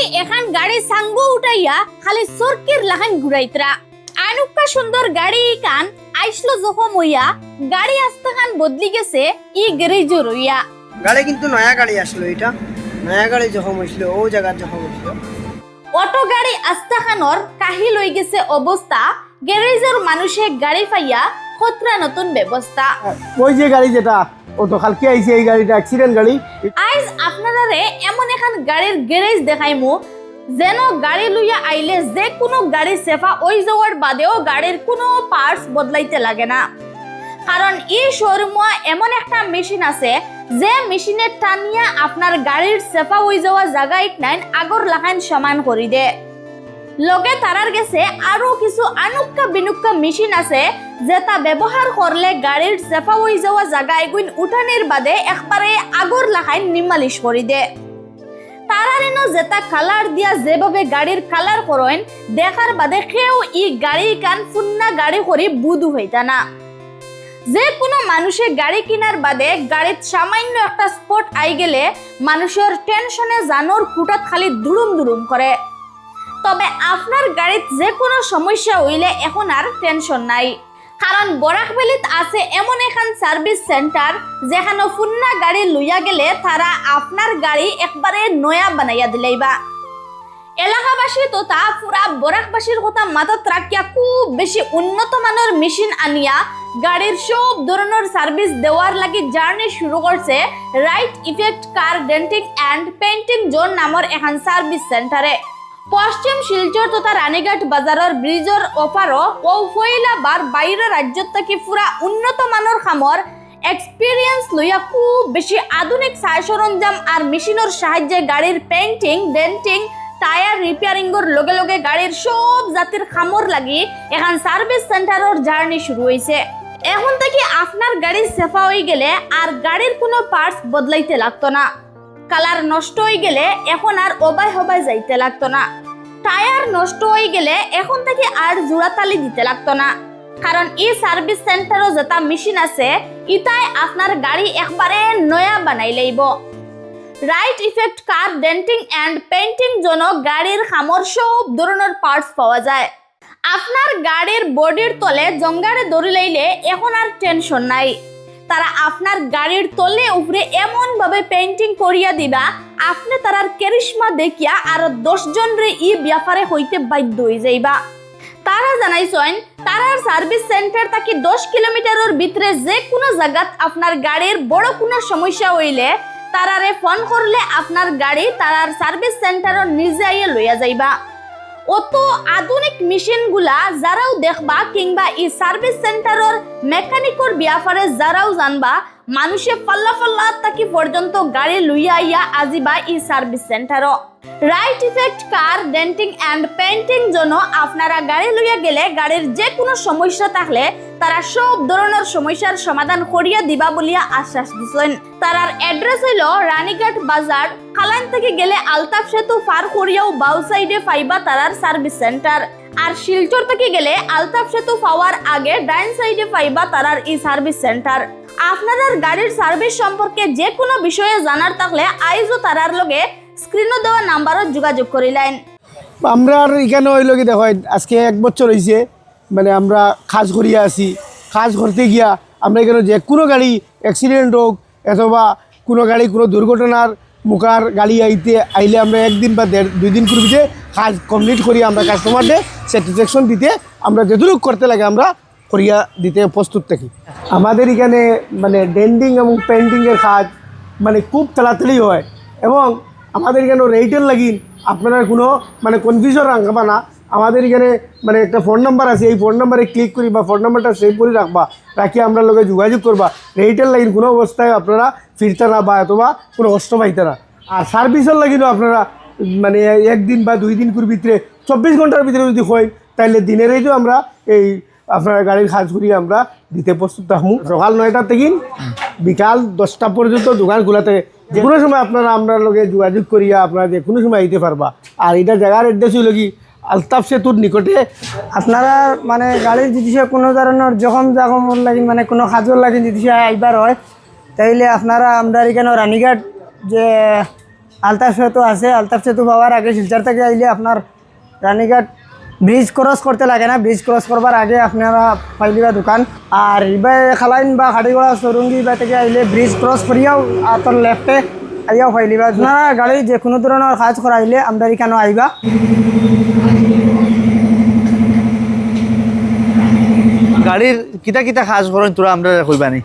ওই এখান গাড়ি সাঙ্গু উঠাইয়া খালি সরকির ঘুরাইতরা আনুকা সুন্দর গাড়ি কান আইসলো জখম হইয়া গাড়ি বদলি গেছে ই গ্যারেজ রইয়া গাড়ি কিন্তু নয়া গাড়ি আসলো এটা নয়া গাড়ি যখন হয়েছিল ও জায়গার যখন হয়েছিল অটো গাড়ি কাহি লই গেছে অবস্থা গ্যারেজের মানুষে গাড়ি পাইয়া খতরা নতুন ব্যবস্থা। ওই যে গাড়ি যেটা ও তো কালকে আইছে এই গাড়িটা অ্যাক্সিডেন্ট গাড়ি। আইজ আপনারারে এমন এখন গাড়ির গ্যারেজ দেখাইমু যেন গাড়ি লইয়া আইলে যে কোনো গাড়ি সেফা ওই যাওয়ার বাদেও গাড়ির কোনো পার্টস বদলাইতে লাগে না। কারণ এই শোরুমে এমন একটা মেশিন আছে যে মেশিনে টানিয়া আপনার গাড়ির সেফা ওই যাওয়া জায়গায় নাইন আগর লাগাইন সমান করি দে। লগে তারার গেছে আরও কিছু আনুক্কা বিনুক্কা মেশিন আছে যেটা ব্যবহার করলে গাড়ির সেফা হয়ে যাওয়া জায়গায় গুইন উঠানের বাদে একবারে আগর লাখাই নিমালিশ করি দে। তারারেন যেটা কালার দিয়া যেভাবে গাড়ির কালার করেন দেখার বাদে কেউ ই গাড়ি কান ফুন্না গাড়ি করি বুধু হইতা না যে কোনো মানুষে গাড়ি কিনার বাদে গাড়িত সামান্য একটা স্পট আই গেলে মানুষের টেনশনে জানোর খুঁটাত খালি দুরুম দুরুম করে তবে আপনার গাড়িত যে কোনো সমস্যা হইলে এখন আর টেনশন নাই। কারণ বরাকবেলিত আছে এমন এখান সার্ভিস সেন্টার যেখানে ফুন্না গাড়ি লইয়া গেলে তারা আপনার গাড়ি একবারে নয়া বানাইয়া দিলাইবা। এলাকাবাসী তথা পুরা বরাকবাসীর কথা মাথাত রাখিয়া খুব বেশি উন্নত মানের মেশিন আনিয়া গাড়ির সব ধরনের সার্ভিস দেওয়ার লাগি জার্নি শুরু করছে right effect car denting and painting zone নামের এখান সার্ভিস সেন্টারে পশ্চিম শিলচর তথা রানীঘাট বাজারের ব্রিজের ওপারও ও ফইলাবার বাইরে রাজ্যত থাকি পুরা উন্নত মানের খামর এক্সপিরিয়েন্স লইয়া খুব বেশি আধুনিক সাজ সরঞ্জাম আর মেশিনের সাহায্যে গাড়ির পেইন্টিং ডেন্টিং টায়ার রিপেয়ারিংয়ের লগে লগে গাড়ির সব জাতির খামর লাগি এখন সার্ভিস সেন্টারের জার্নি শুরু হয়েছে এখন থেকে আপনার গাড়ি সেফা হয়ে গেলে আর গাড়ির কোনো পার্টস বদলাইতে লাগতো না। কালার নষ্ট হয়ে গেলে এখন আর অবাই হবাই যাইতে লাগতো না। টায়ার নষ্ট হয়ে গেলে এখন থেকে আর জোড়াতালি দিতে লাগতো না। কারণ এই সার্ভিস সেন্টারও যেটা মেশিন আছে, ইটাই আপনার গাড়ি একবারে নয়া বানাই লইব right effect car denting and painting জন্য গাড়ির খামর সব ধরনের পার্টস পাওয়া যায়। আপনার গাড়ির বডির তলে জঙ্গারে দড়ি লইলে এখন আর টেনশন নাই। তারা আপনার গাড়ির তলে উপরে এমন ভাবে পেইন্টিং করিয়া দিবা, আপনি তারার কেরিশমা দেখিয়া আর দশ জন রে ই ব্যাপারে হইতে বাধ্য হয়ে যাইবা। তারা জানাইছেন, তারার সার্ভিস সেন্টার থাকি দশ কিলোমিটারের ভিতরে যে কোনো জায়গাত আপনার গাড়ির বড় কোনো সমস্যা হইলে তারারে ফোন করলে আপনার গাড়ি তারার সার্ভিস সেন্টারের নিজে আইয়ে লইয়া যাইবা। অত আধুনিক মেশিনগুলা যারাও দেখবা কিংবা এই সার্ভিস সেন্টারের মেকানিকর বিয়াফারে যারাও জানবা মানুষে ফাল্লা ফাল্লা তাকি পর্যন্ত গাড়ি লইয়া আইয়া আজিবা ই service সেন্টারও। Right effect car denting and painting জন্য আপনারা গাড়ি লইয়া গেলে গাড়ির যে কোনো সমস্যা থাকলে তারা সব ধরনের সমস্যার সমাধান করিয়া দিবা বলিয়া আশ্বাস দিছেন। তারার অ্যাড্রেস হইল রানীঘাট বাজার খালান থেকে গেলে আলতাফ সেতু পার করিয়াও বাউ সাইডে পাইবা তারার সার্ভিস সেন্টার। আর শিলচর থেকে গেলে আলতাফ সেতু পাওয়ার আগে ডাইন সাইডে পাইবা তারার ই সার্ভিস সেন্টার। আপনার গাড়ির সার্ভিস সম্পর্কে যে কোনো বিষয়ে জানার থাকলে আইজও তারার লগে স্ক্রিনও দেওয়া নাম্বারও যোগাযোগ করিলেন। আমরা আর এখানে হইল কি দেখো, আজকে এক বছর হয়েছে মানে আমরা কাজ করিয়া আছি। কাজ করতে গিয়া আমরা এখানে যে কোনো গাড়ি অ্যাক্সিডেন্ট হোক, অথবা কোনো গাড়ি, কোনো দুর্ঘটনার মুখার গাড়ি আইতে আইলে আমরা একদিন বা দেড়, দুই দিন করবিতে কাজ কমপ্লিট করি আমরা কাস্টমারদের স্যাটিসফ্যাকশন দিতে আমরা যেটুকু করতে লাগে আমরা করিয়া দিতে প্রস্তুত থাকি। আমাদের এখানে মানে ডেন্ডিং এবং পেন্টিংয়ের কাজ মানে খুব তাড়াতাড়ি হয় এবং আমাদের এখানে রেটের লাগিন, আপনারা কোনো মানে কনফিউশন রাখবা না। আমাদের এখানে মানে একটা ফোন নাম্বার আছে, এই ফোন নাম্বারে ক্লিক করি বা ফোন নাম্বারটা সেভ করে রাখবা, রাখি আমরা লোকে যোগাযোগ করবা। রেটের লাগিন কোনো অবস্থায় আপনারা ফিরতে না বা অথবা কোনো কষ্ট পাইতে না। আর সার্ভিসের লাগিনও আপনারা মানে একদিন বা দুই দিন করে ভিতরে, চব্বিশ ঘণ্টার ভিতরে যদি হয় তাহলে দিনেরই তো আমরা এই আপনার গাড়ির কাজ করি আমরা, দিতে প্রস্তুত থাকব। সকাল নয়টা থেকে বিকাল দশটা পর্যন্ত দোকান খোলা থাকে যে কোনো সময় আপনারা আমরা লগে যোগাযোগ করিয়া আপনারা যে কোনো সময় আইতে পারবা। আর এটা জায়গার অ্যাড্রেস হইল কি, আলতাফ সেতুর নিকটে। আপনারা মানে গাড়ির যদি কোনো ধরনের জখম জখম লাগি মানে কোনো কাজর লাগি যদি আইবার হয়, তাইলে আপনারা আমরা এখানে রানীঘাট যে আলতাফ সেতু আছে, আলতাফ সেতু পাওয়ার আগে শিলচর থেকে আইলে আপনার রানীঘাট ব্রিজ ক্রস করতে লাগে না। ব্রিজ ক্রস করবার আগে আপনারা পাইলিবা দোকান। আর ইবা খালাইন বা হাড়িগড়া সরুঙ্গি বা থেকে আইলে ব্রিজ ক্রস করিয়াও আতর লেফটে আইয়াও পাইলিবা আপনারা গাড়ি যে কোনো ধরনের কাজ করাইলে আমরা এখানে আইবা? গাড়ির কিতা কিতা কাজ করেন তোরা আমরা কইবানি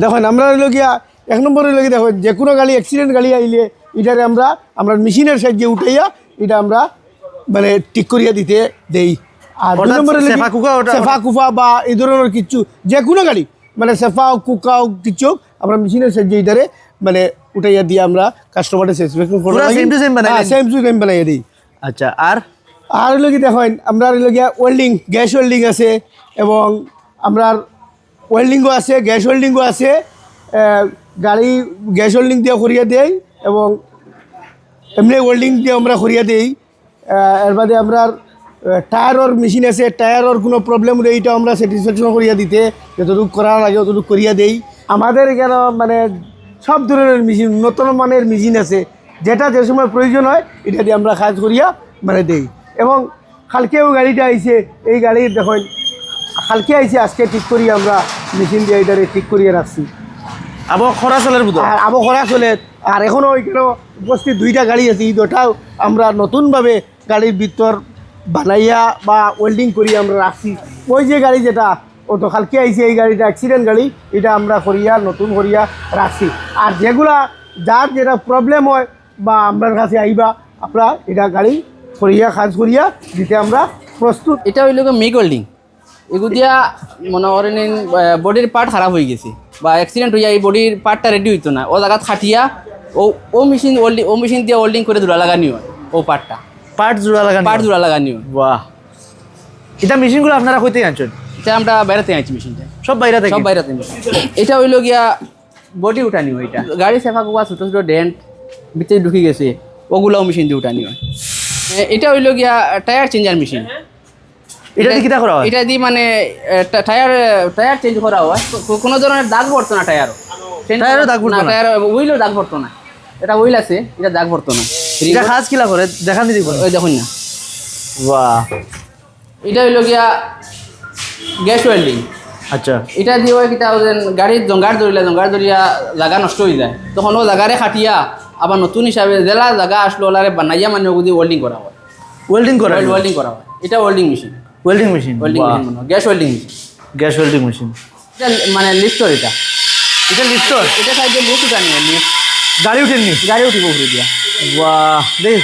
দেখেন আমরা হইল গিয়া এক নম্বর হইল গিয়া দেখেন যে কোনো গাড়ি অ্যাক্সিডেন্ট গাড়ি আইলে এটারে আমরা আমরা মেশিনের সাহায্যে উঠাইয়া এটা আমরা মানে ঠিক করিয়া দিতে দেই। আর দুই নম্বর সেফা কুফা বা এই ধরনের কিছু যে কোনো গাড়ি মানে সেফা হোক, কুকা হোক, কিছু হোক, আমরা মেশিনের সাহায্যে এটারে মানে উঠাইয়া দিয়ে আমরা কাস্টমারের স্যাটিসফ্যাকশন পুরা same to same বানাই? সেম টু সেম বানাইয়া দিই। আচ্ছা আর? আর হইল কি দেখেন আমরা হইল গিয়া ওয়েল্ডিং গ্যাস ওয়েল্ডিং আছে এবং আমরা ওয়েল্ডিংও আছে গ্যাস ওয়েল্ডিংও আছে গাড়ি গ্যাস ওয়েল্ডিং দিয়ে করিয়া দেই এবং এমনি ওয়েল্ডিং দিয়ে আমরা করিয়া দেই। এর বাদে আমরা টায়ারের মেশিন আছে, টায়ারের কোনো প্রবলেম হলে এইটা আমরা স্যাটিসফ্যাকশন করিয়া দিতে, যতটুকু করার লাগে ততটুকু করিয়া দেই। আমাদের এখানে মানে সব ধরনের মেশিন উন্নত মানের মেশিন আছে। যেটা যে সময় প্রয়োজন হয়, এটা দিয়ে আমরা কাজ করিয়া মানে দেই। এবং কালকেও গাড়িটা আইছে, এই গাড়ির দেখুন, কালকে আইছে, আজকে ঠিক করি আমরা মেশিন দিয়ে এটারে ঠিক করিয়ে রাখছি। আবো খরা চলের বুধ আর আবো করা চলে। আর এখনও ওইখানে উপস্থিত দুইটা গাড়ি আছে এই দুটাও আমরা নতুনভাবে গাড়ির ভিতর বানাইয়া বা ওয়েল্ডিং করি আমরা রাখছি। ওই যে গাড়ি যেটা ও তো কালকে আইছে এই গাড়িটা অ্যাক্সিডেন্ট গাড়ি এটা আমরা করিয়া নতুন করিয়া রাখছি। আর যেগুলা যার যেটা প্রবলেম হয় বা আপনার কাছে আইবা আমরা এটা গাড়ি করিয়া কাজ করিয়া দিতে আমরা প্রস্তুত। এটা হইল মিগ ওয়েল্ডিং এগুদিয়া মনে করেন বডির পার্ট খারাপ হয়ে গেছে। বা অ্যাক্সিডেন্ট হইয়া এই বডির পার্টটা রেডি হইতো না। ও জায়গাত খাটিয়া ও ও মেশিন ওল্ডিং ও মেশিন দিয়ে ওল্ডিং করে জোড়া লাগানি হয় ও পার্টটা পার্ট জোড়া লাগানো পার্ট জোড়া লাগানি হয়। বাহ। এটা মেশিনগুলো আপনারা কইতে আনছেন? এটা আমরা বাইরেতে আনছি মেশিনটা সব বাইরে থেকে? সব বাইরেতে এটা হইল গিয়া বডি উঠানি হয় এটা। গাড়ি সেফা কোয়া ছোটো ছোটো ডেন্ট ভিতরে ঢুকে গেছে ওগুলাও মেশিন দিয়ে উঠানি হয়। এটা হইল গিয়া টায়ার চেঞ্জার মেশিন এটা দিয়ে কিতা করা হয়? এটা দিয়ে মানে টায়ার টায়ার চেঞ্জ করা হয়। কোনো ধরনের দাগ পড়তো না টায়ারও। টায়ারও দাগ পড়তো না? টায়ার হুইলও দাগ পড়তো না। এটা হুইল আছে এটা দাগ পড়তো না। এটা কাজ কিলা করে? দেখান দিদি ওই দেখুন না। বাহ। এটা হইল গিয়া গ্যাস ওয়েল্ডিং। আচ্ছা। এটা দিয়ে হয় কিতা গাড়ির জঙ্গার ধরিলে জঙ্গার ধরিয়া জায়গা নষ্ট হয়ে যায়। তখন ও জায়গারে খাটিয়া আবার নতুন হিসাবে জেলা জায়গা আসলো ওলারে বানাইয়া মানে ওগুদি ওয়েল্ডিং করা হয়। ওয়েল্ডিং করা ওয়েল্ডিং করা হয়। এটা welding machine welding machine welding machine মনে gas welding gas welding machine এটা মানে লিফটর এটা। এটা লিফটর এটা সাইডে লিফট উঠানি লিফট গাড়ি উঠেননি? গাড়ি উঠিব ঘুরে দিয়া। বাহ দেখ।